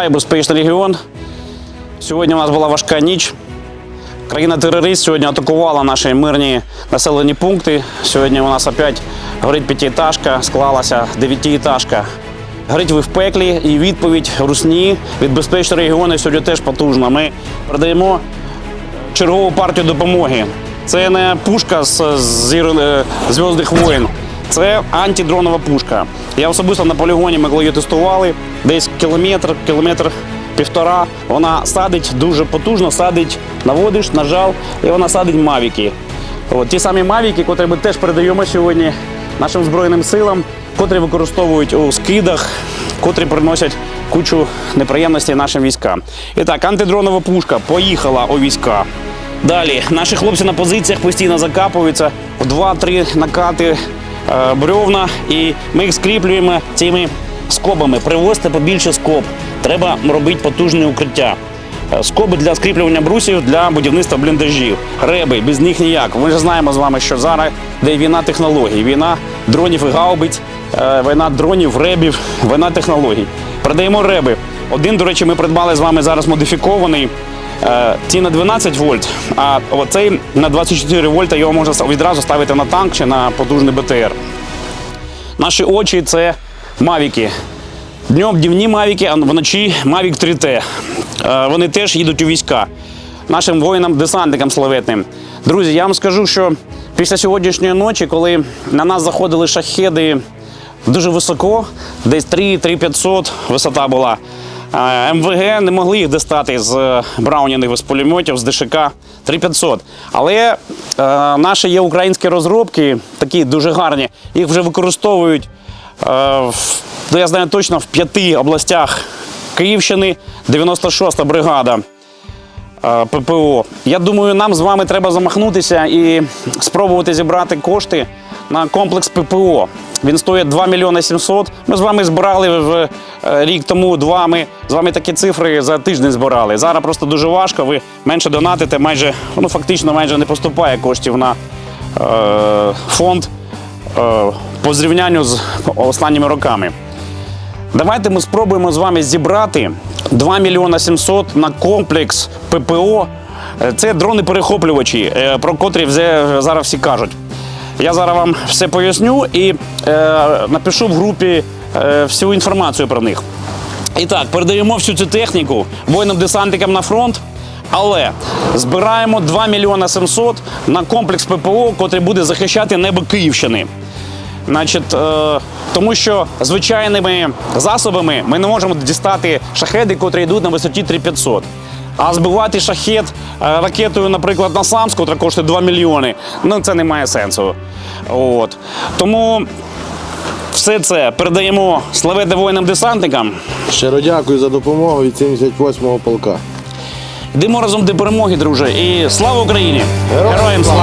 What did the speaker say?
Вітаю, безпечний регіон. Сьогодні у нас була важка ніч. Країна-терорист сьогодні атакувала наші мирні населені пункти. Сьогодні у нас опять горить п'ятиэтажка, склалася дев'ятиэтажка. Горить ви в пеклі і відповідь русні від безпечного регіону сьогодні теж потужна. Ми передаємо чергову партію допомоги. Це не пушка з зір- зв'язних воїн, це антидронова пушка. Я особисто на полігоні ми коли її тестували, десь кілометр, кілометр півтора. Вона садить дуже потужно, садить, наводиш, нажав, і вона садить мавіки. От, ті самі мавіки, котрі ми теж передаємо сьогодні нашим Збройним силам, котрі використовують у скидах, котрі приносять кучу неприємностей нашим військам. І так, антидронова пушка поїхала у війська. Далі наші хлопці на позиціях постійно закапуються в 2-3 накати е, бревна, і ми їх скріплюємо цими скобами. Привозьте побільше скоб. Треба робити потужне укриття. Е, Скоби для скріплювання брусів для будівництва бліндажів. Реби, без них ніяк. Ми ж знаємо з вами, що зараз де війна технологій, війна дронів і гаубиць, е, війна дронів, ребів, війна технологій. Продаємо реби. Один, до речі, ми придбали з вами зараз модифікований. Е, Ці на 12 вольт, а оцей на 24 вольта його можна відразу ставити на танк чи на потужний БТР. Наші очі це мавіки. Днем днівні мавіки, а вночі Мавік 3T. Е, Вони теж їдуть у війська. Нашим воїнам-десантникам славетним. Друзі, я вам скажу, що після сьогоднішньої ночі, коли на нас заходили шахеди дуже високо, десь 3-3500 висота була. МВГ не могли їх достати з е, браунінів, з пулеметів, з ДШК 3500. Але е, наші є українські розробки, такі дуже гарні, їх вже використовують Е, ну, я знаю точно в п'яти областях Київщини 96-та бригада ППО. Я думаю, нам з вами треба замахнутися і спробувати зібрати кошти на комплекс ППО. Він стоїть 2 мільйони 700. Ми з вами збирали в е, рік тому два. Ми з вами такі цифри за тиждень збирали. Зараз просто дуже важко. Ви менше донатите, майже ну фактично майже не поступає коштів на е, фонд е, по зрівнянню з останніми роками. Давайте ми спробуємо з вами зібрати 2 мільйона 700 на комплекс ППО. Е, Це дрони-перехоплювачі, е, про котрі зараз всі кажуть. Я зараз вам все поясню і е, напишу в групі всю інформацію про них. І так, передаємо всю цю техніку воїнам-десантникам на фронт. Але збираємо 2 мільйона 700 на комплекс ППО, котрий буде захищати небо Київщини. Значить, тому що звичайними засобами ми не можемо дістати шахеди, котрі йдуть на висоті 3500. А збивати шахет е, ракетою, наприклад, на Самськ, котра коштує 2 мільйони, ну це не має сенсу. От. Тому все це передаємо славетним воїнам-десантникам. Щиро дякую за допомогу від 78-го полка. Йдемо разом до перемоги, друже. І слава Україні! Героям слава!